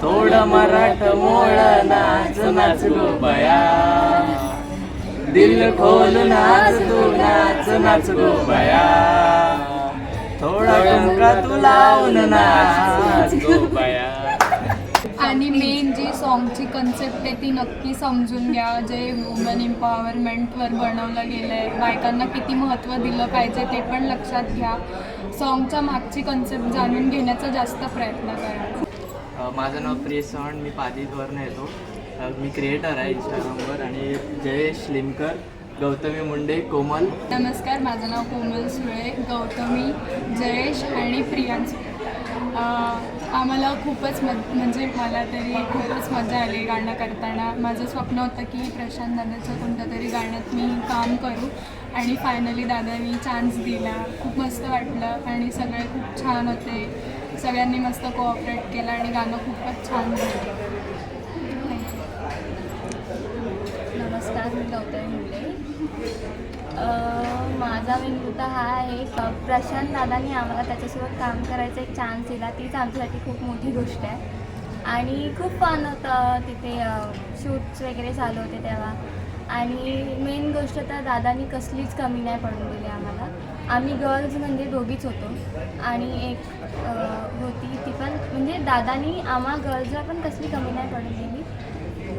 थोड मराठ मोळ नाच नाच गो बया दिल खोल नाच तू नाच नाच गो बया थोडा ठुमका तू लावून नाच गो बया आणि मेन जी सॉन्गची कन्सेप्ट आहे ती नक्की समजून घ्या. जे वुमन एम्पॉवरमेंटवर बनवलं गेलं आहे बायकांना किती महत्त्व दिलं पाहिजे ते पण लक्षात घ्या. सॉन्गच्या मागची कन्सेप्ट जाणून घेण्याचा जास्त प्रयत्न करा. माझं नाव प्रियेश चव्हाण मी पाजीतवरनं येतो. मी क्रिएटर आहे इंस्टाग्रामवर आणि जयेश लिमकर गौतमी मुंडे कोमल. नमस्कार माझं नाव कोमल सुळे गौतमी जयेश आणि प्रियांश. आम्हाला खूपच मज म्हणजे मला तरी खूपच मजा आली गाणं करताना. माझं स्वप्न होतं की प्रशांत दादाचं कोणत्या तरी गाण्यात मी काम करू. आणि फायनली दादानी चान्स दिला. खूप मस्त वाटलं आणि सगळे खूप छान होते. सगळ्यांनी मस्त कोऑपरेट केलं आणि गाणं खूपच छान झालं. थँक्यू नमस्कार मी गौतमी मुले माझा मेन मुद्दा हा आहे. प्रशांत दादानी आम्हाला त्याच्यासोबत काम करायचा एक चान्स दिला. तीच आमच्यासाठी खूप मोठी गोष्ट आहे. आणि खूप फन होतं तिथे शूट्स वगैरे चालू होते तेव्हा. आणि मेन गोष्ट तर दादानी कसलीच कमी नाही पडून दिली आम्हाला. आम्ही गर्ल्स म्हणजे दोघीच होतो. आणि एक होती ती पण म्हणजे दादानी आम्हा गर्ल्सला पण कसली कमी नाही पडून दिली.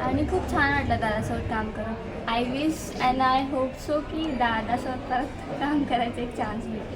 आणि खूप छान वाटलं दादासोबत काम करून. I wish and I hope so की दादासोबत परत काम करायचं एक चान्स मिळते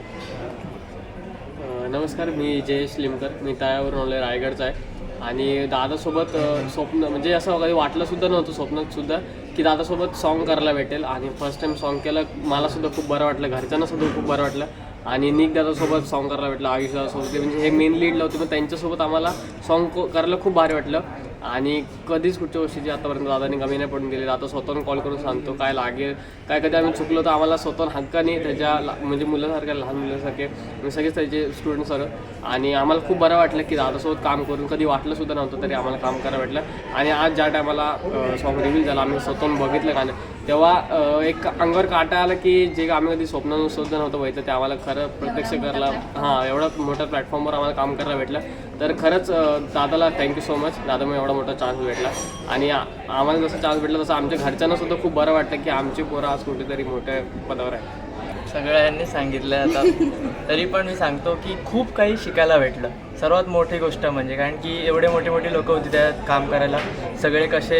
नमस्कार मी जयेश लिमकर. मी तयावरून आलो रायगडचा आहे. आणि दादासोबत स्वप्न म्हणजे असं कधी वाटलं सुद्धा नव्हतं स्वप्नातसुद्धा की दादासोबत सॉन्ग करायला भेटेल. आणि फर्स्ट टाइम सॉन्ग केलं मला सुद्धा खूप बरं वाटलं. घरच्यांना सुद्धा खूप बरं वाटलं. आणि निक दादासोबत सॉन्ग करायला भेटलं आयुष दादासोबत म्हणजे हे मेन लीडला होते पण त्यांच्यासोबत आम्हाला सॉन्ग करायला खूप भारी वाटलं. आणि कधीच कुठच्या गोष्टीची आतापर्यंत दादाने कमी नाही पडून दिली दादा स्वतःहून कॉल करून सांगतो काय लागेल काय कधी आम्ही चुकलो तर आम्हाला स्वतःहून हक्काने त्याच्या म्हणजे मुलासारख्या लहान मुलासारखे म्हणजे सगळेच त्याचे स्टुडंट सर. आणि आम्हाला खूप बरं वाटलं की दादासोबत काम करून कधी वाटलं सुद्धा नव्हतं तरी आम्हाला काम करायला वाटलं आणि आज ज्या टायमाला सॉन्ग रिव्हील झाला आम्ही स्वतःहून बघितलं गाणं. तेव्हा एक अंगावर काटा आला की जे आम्ही कधी स्वप्न सुद्धा नव्हतं व्हायचं ते आम्हाला खरं प्रत्यक्ष करायला हां एवढा मोठ्या प्लॅटफॉर्मवर आम्हाला काम करायला भेटलं. तर खरंच दादाला थँक्यू सो मच दादामुळे एवढा मोठा चान्स भेटला. आणि आम्हाला जसं चान्स भेटला तसं आमच्या घरच्यांना सुद्धा खूप बरं वाटतं की आमची पोरं आज कुठेतरी मोठ्या पदावर आहे सगळ्यांनी सांगितलं आता. तरी पण मी सांगतो की खूप काही शिकायला भेटलं. सर्वात मोठी गोष्ट म्हणजे कारण की एवढे मोठे मोठे लोक होती त्यात काम करायला. सगळे कसे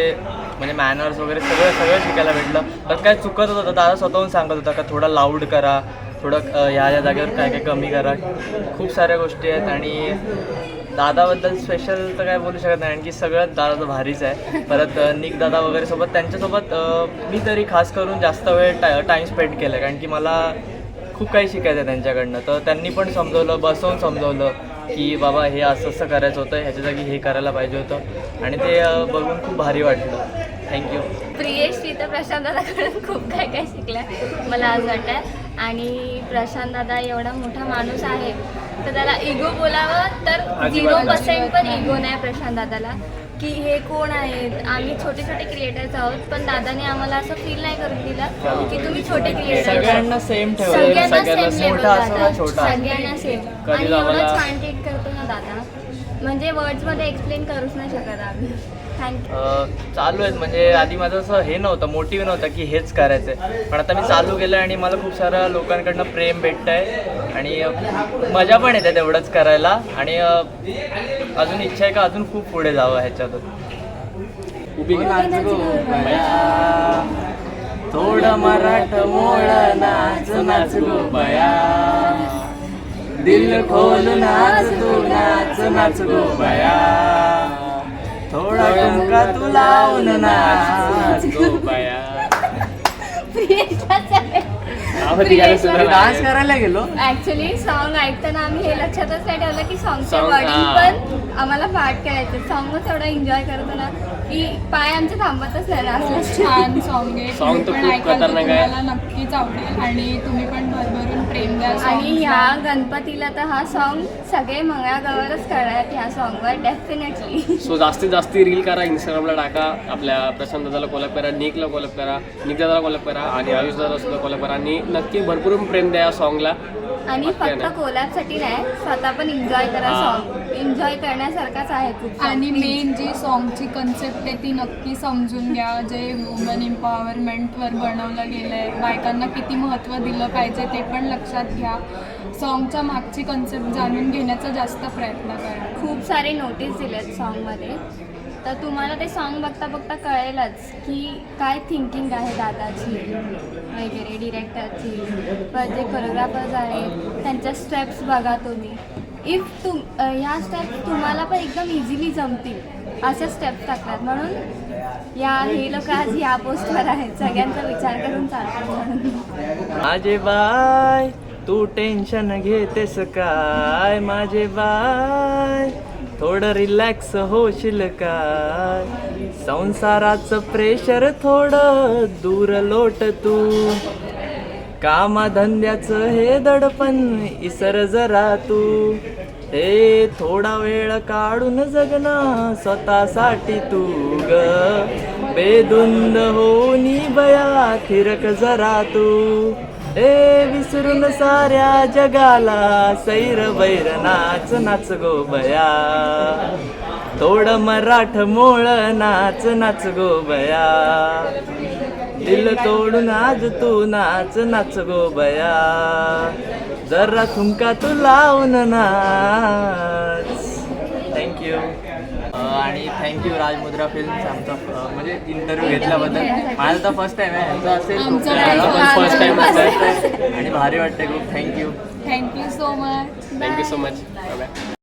म्हणजे मॅनर्स वगैरे सगळं सगळं शिकायला भेटलं. तर काय चुकत होतं दादा स्वतःहून सांगत होता का थोडा लाऊड करा थोडं ह्या ह्या जागेवर काय काय कमी करा. खूप साऱ्या गोष्टी आहेत आणि दादाबद्दल स्पेशल तर काय बोलू शकत नाही आणखी सगळं दादाचं भारीच आहे. परत निक दादा वगैरे सोबत त्यांच्यासोबत मी तरी खास करून जास्त वेळ टा टाईम स्पेंड केला कारण की मला खूप काही शिकायचं आहे त्यांच्याकडनं. तर त्यांनी पण समजवलं बसवून समजवलं की बाबा हे असं असं करायचं होतं ह्याच्या जागी हे करायला पाहिजे होतं. आणि ते बघून खूप भारी वाटलं. थँक्यू. प्रियेशची तर प्रशांत दादाकडून खूप काय काय शिकलं मला आज वाटतं आणि प्रशांत दादा एवढा मोठा माणूस आहे तर त्याला इगो बोलावं तर झिरो पर्सेंट पण इगो नाही प्रशांत दादाला. की हे कोण आहेत? आम्ही छोटे छोटे क्रिएटर्स आहोत पण दादाने आम्हाला असं फील नाही करून दिलं की तुम्ही छोटे क्रिएटर सगळ्यांना सेम सगळ्यांना सेम सगळ्यांना आणि एवढं छान ट्रीट करतो ना दादा. म्हणजे वर्ड्समध्ये एक्सप्लेन करूच नाही शकत आम्ही. चालू आहेत. म्हणजे आधी माझं असं हे नव्हतं मोटिव्ह नव्हतं की हेच करायचं आहे पण आता मी चालू केलं आणि मला खूप साऱ्या लोकांकडनं प्रेम भेटतं आहे आणि मजा पण येते तेवढंच करायला. आणि अजून इच्छा आहे का अजून खूप पुढे जावं ह्याच्यातून? उभी नाच गो बया थोडं मराठ मोळ नाच नाच गो बया दिल खोल नाच तू नाच नाच गो बया थोडा ठुमका तू लावून नाच गो बया डान्स करायला गेलो. ऍक्च्युली सॉन्ग ऐकताना आम्ही हे लक्षातच नाही ठेवलं की सॉंगचे Song, वर्डिंग हा. पण आम्हाला पाठ करायचं. सॉंगच एवढा एन्जॉय करतो ना की पाय आमचे थांबतच नाही ना. असं खूप छान सॉन्ग आहे Song तुम्ही तर पण खूप ऐकाल तर खतरनाक आहे. तुम्हाला नक्कीच आवडेल. आणि तुम्ही पण द्या आणि ह्या. गणपतीला तर हा सॉन्ग सगळे मंगळागौरच करणार ह्या सॉन्गवर डेफिनेटली सो जास्तीत जास्त रील करा इंस्टाग्रामला टाका आपल्या प्रशांत दादाला कोलॅप करा निकला कोलॅप करा निक दादाला कोलॅप करा आणि आयुष दादाला सुद्धा कोलॅप करा आणि नक्की भरपूर प्रेम द्या या सॉन्गला आणि फक्त. कोलॅबसाठी नाही स्वतः पण एन्जॉय करा. सॉन्ग एन्जॉय करण्यासारखाच आहे खूप आणि मेन जी सॉन्गची कन्सेप्ट आहे ती नक्की समजून घ्या. जे वुमन एम्पॉवरमेंटवर बनवलं गेलं आहे बायकांना किती महत्त्व दिलं पाहिजे ते पण लक्षात घ्या. सॉन्गच्या मागची कन्सेप्ट जाणून घेण्याचा जास्त प्रयत्न करा. खूप सारे नोटीस दिलेत सॉन्गमध्ये तर तुम्हाला ते सॉन्ग बघता बघता कळेलच की काय थिंकिंग आहे दादाची वगैरे डिरेक्टरची पण जे कोरिओग्राफर्स आहेत त्यांच्या स्टेप्स बघा तुम्ही. इफ तुम ह्या स्टेप्स तुम्हाला पण एकदम इझिली जमतील अशा स्टेप्स टाकतात. म्हणून या हे लोक आज या पोस्टवर आहेत सगळ्यांचा विचार करून चालतात म्हणून. माझे बाय तू टेन्शन घेतेस काय? माझे बाय थोडं रिलॅक्स होशील काय संसाराचं प्रेशर थोडं दूर लोट तू. कामाधंद्याचं हे दडपण इसर जरा तू. हे थोडा वेळ काढून जगना स्वतःसाठी तू ग. बेधुंद होऊनी बया थिरक जरा तू. ए विसरून साऱ्या जगाला सैर बैर नाच नाच गो बया. थोडं मराठ मोळ नाच नाच गो बया. दिल तोडून आज तू नाच नाच गो बया. जरा ठुमका तू लावून नाच आणि थँक्यू राजमुद्रा फिल्म्स आमचा म्हणजे इंटरव्ह्यू घेतल्याबद्दल. माझा तर फर्स्ट टाइम आहे यांचा असेल खूप. आहे. time. आणि भारी वाटते खूप. Thank you thank you so much thank you so much bye